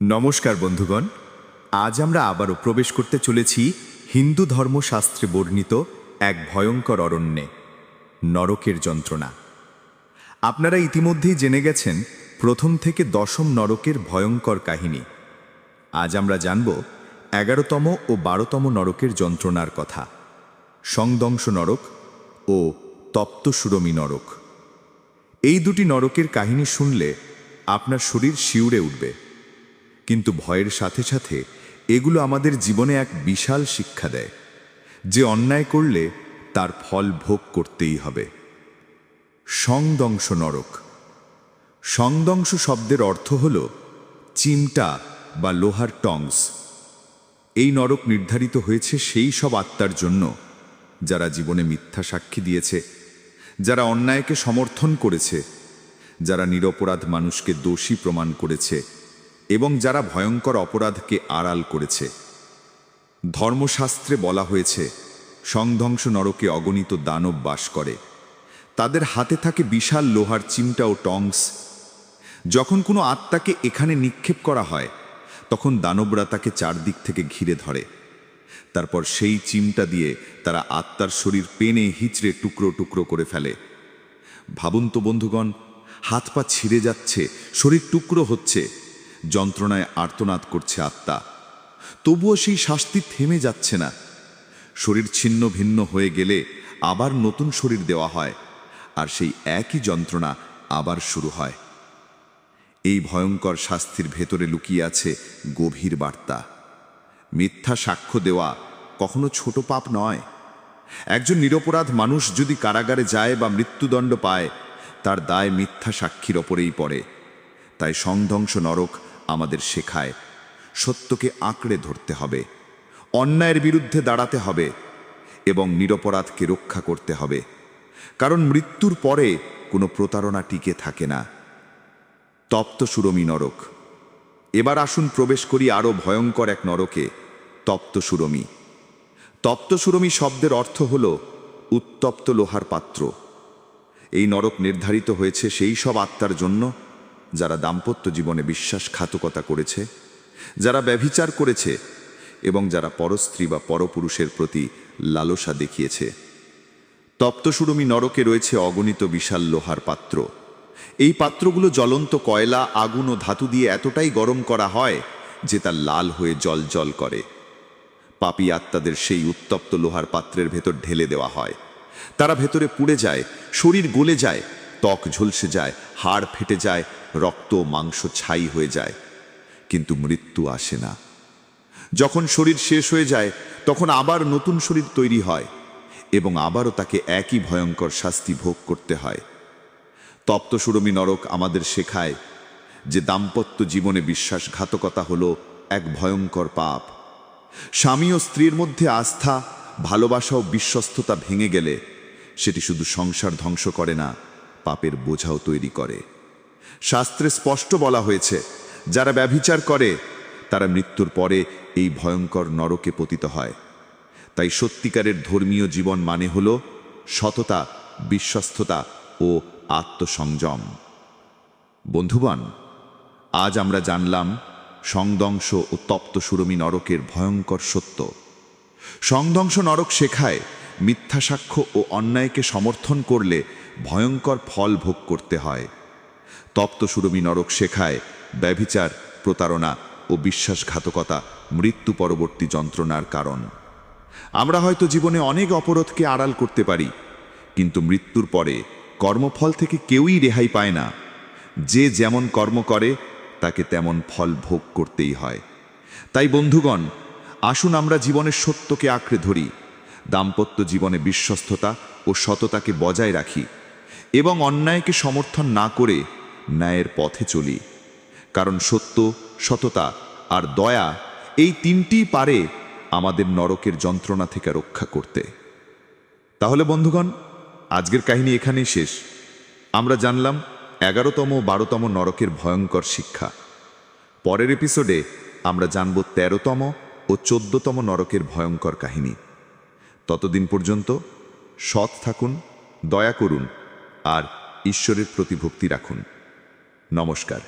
নমস্কার বন্ধুগণ, আজ আমরা আবারও প্রবেশ করতে চলেছি হিন্দু ধর্মশাস্ত্রে বর্ণিত এক ভয়ঙ্কর অরণ্যে, নরকের যন্ত্রণা। আপনারা ইতিমধ্যেই জেনে গেছেন প্রথম থেকে দশম নরকের ভয়ঙ্কর কাহিনী। আজ আমরা জানব এগারোতম ও বারোতম নরকের যন্ত্রণার কথা সংদংশ নরক ও তপ্তসুরমী নরক। এই দুটি নরকের কাহিনী শুনলে আপনার শরীর শিউরে উঠবে। কিন্তু ভয়ের সাথে সাথে এগুলো আমাদের জীবনে এক বিশাল শিক্ষা দেয়, যে অন্যায় করলে তার ফল ভোগ করতেই হবে। সংদংশ নরক। সংদংশ শব্দের অর্থ হল চিমটা বা লোহার টংস। এই নরক নির্ধারিত হয়েছে সেই সব আত্মার জন্য, যারা জীবনে মিথ্যা সাক্ষী দিয়েছে, যারা অন্যায়কে সমর্থন করেছে, যারা নিরপরাধ মানুষকে দোষী প্রমাণ করেছে। এবং যারা ভয়ঙ্কর অপরাধকে আড়াল করেছে। ধর্মশাস্ত্রে বলা হয়েছে, সংধ্বংস নরকে অগণিত দানব বাস করে। তাদের হাতে থাকে বিশাল লোহার চিমটা ও টংস। যখন কোনো আত্মাকে এখানে নিক্ষেপ করা হয়, তখন দানবরা তাকে চারদিক থেকে ঘিরে ধরে। তারপর সেই চিমটা দিয়ে তারা আত্মার শরীর পেনে হিচড়ে টুকরো টুকরো করে ফেলে। ভাবুন তো বন্ধুগণ, হাত পা ছিঁড়ে যাচ্ছে, শরীর টুকরো হচ্ছে। যন্ত্রণায় আর্তনাদ করছে আত্মা। তবুও সেই শাস্তি থেমে যাচ্ছে না। শরীর ছিন্ন ভিন্ন হয়ে গেলে আবার নতুন শরীর দেওয়া হয়, আর সেই একই যন্ত্রণা আবার শুরু হয়। এই ভয়ঙ্কর শাস্তির ভেতরে লুকিয়ে আছে গভীর বার্তা। মিথ্যা সাক্ষ্য দেওয়া কখনো ছোট পাপ নয়। একজন নিরপরাধ মানুষ যদি কারাগারে যায় বা মৃত্যুদণ্ড পায়, তার দায় মিথ্যা সাক্ষীর ওপরেই পড়ে। তাই সংধ্বংস নরক আমাদের শেখায়। সত্যকে আঁকড়ে ধরতে হবে, অন্যায়ের বিরুদ্ধে দাঁড়াতে হবে এবং নিরপরাধকে রক্ষা করতে হবে। কারণ মৃত্যুর পরে কোনো প্রতারণা টিকে থাকে না। তপ্ত সুরমী নরক, এবার আসুন প্রবেশ করি আরও ভয়ঙ্কর এক নরকে, তপ্ত সুরমী। তপ্ত সুরমী শব্দের অর্থ হল উত্তপ্ত লোহার পাত্র। এই নরক নির্ধারিত হয়েছে সেই সব আত্মার জন্য যারা দাম্পত্য জীবনে বিশ্বাসঘাতকতা করেছে, যারা ব্যভিচার করেছে এবং যারা পরস্ত্রী বা পরপুরুষের প্রতি লালসা দেখিয়েছে। তপ্তসুরমী নরকে রয়েছে অগণিত বিশাল লোহার পাত্র। এই পাত্রগুলো জ্বলন্ত কয়লা, আগুন ও ধাতু দিয়ে এতটাই গরম করা হয় যে তা লাল হয়ে জল জল করে। পাপী আত্মাদের সেই উত্তপ্ত লোহার পাত্রের ভেতর ঢেলে দেওয়া হয়। তারা ভেতরে পুড়ে যায়, শরীর গলে যায়, ত্বক ঝলসে যায়, হাড় ফেটে যায় রক্ত মাংস ছাই হয়ে যায়, কিন্তু মৃত্যু আসে না। যখন শরীর শেষ হয়ে যায়, তখন আবার নতুন শরীর তৈরি হয় এবং আবারও তাকে একই ভয়ঙ্কর শাস্তি ভোগ করতে হয়। তপ্তসুরমী নরক আমাদের শেখায় যে দাম্পত্য জীবনে বিশ্বাসঘাতকতা হলো এক ভয়ঙ্কর পাপ। স্বামী ও স্ত্রীর মধ্যে আস্থা, ভালোবাসা ও বিশ্বস্ততা ভেঙে গেলে সেটি শুধু সংসার ধ্বংস করে না, পাপের বোঝাও তৈরি করে। শাস্ত্রে স্পষ্ট বলা হয়েছে, যারা ব্যভিচার করে, তারা মৃত্যুর পরে এই ভয়ঙ্কর নরকে পতিত হয়। তাই সত্যিকারের ধর্মীয় জীবন মানে হল সততা, বিশ্বস্ততা ও আত্মসংযম। বন্ধুগণ, আজ আমরা জানলাম সংদংশ ও তপ্ত সুরমী নরকের ভয়ঙ্কর সত্য। সংদংশ নরক শেখায় মিথ্যা সাক্ষ্য ও অন্যায়কে সমর্থন করলে ভয়ঙ্কর ফল ভোগ করতে হয়। তপ্ত সুরমী নরক শেখায়, ব্যভিচার, প্রতারণা ও বিশ্বাসঘাতকতা মৃত্যু পরবর্তী যন্ত্রণার কারণ। আমরা হয়তো জীবনে অনেক অপরাধকে আড়াল করতে পারি, কিন্তু মৃত্যুর পরে কর্মফল থেকে কেউই রেহাই পায় না। যে যেমন কর্ম করে, তাকে তেমন ফল ভোগ করতেই হয়। তাই বন্ধুগণ, আসুন আমরা জীবনের সত্যকে আঁকড়ে ধরি, দাম্পত্য জীবনে বিশ্বস্ততা ও সততাকে বজায় রাখি এবং অন্যায়কে সমর্থন না করে ন্যায়ের পথে চলি। কারণ সত্য, সততা আর দয়া এই তিনটি পারে আমাদের নরকের যন্ত্রণা থেকে রক্ষা করতে। তাহলে বন্ধুগণ, আজকের কাহিনী এখানেই শেষ। আমরা জানলাম এগারোতম, বারোতম নরকের ভয়ঙ্কর শিক্ষা। পরের এপিসোডে আমরা জানব তেরোতম ও চোদ্দতম নরকের ভয়ঙ্কর কাহিনী। ততদিন পর্যন্ত সৎ থাকুন, দয়া করুন আর ঈশ্বরের প্রতি ভক্তি রাখুন। নমস্কার।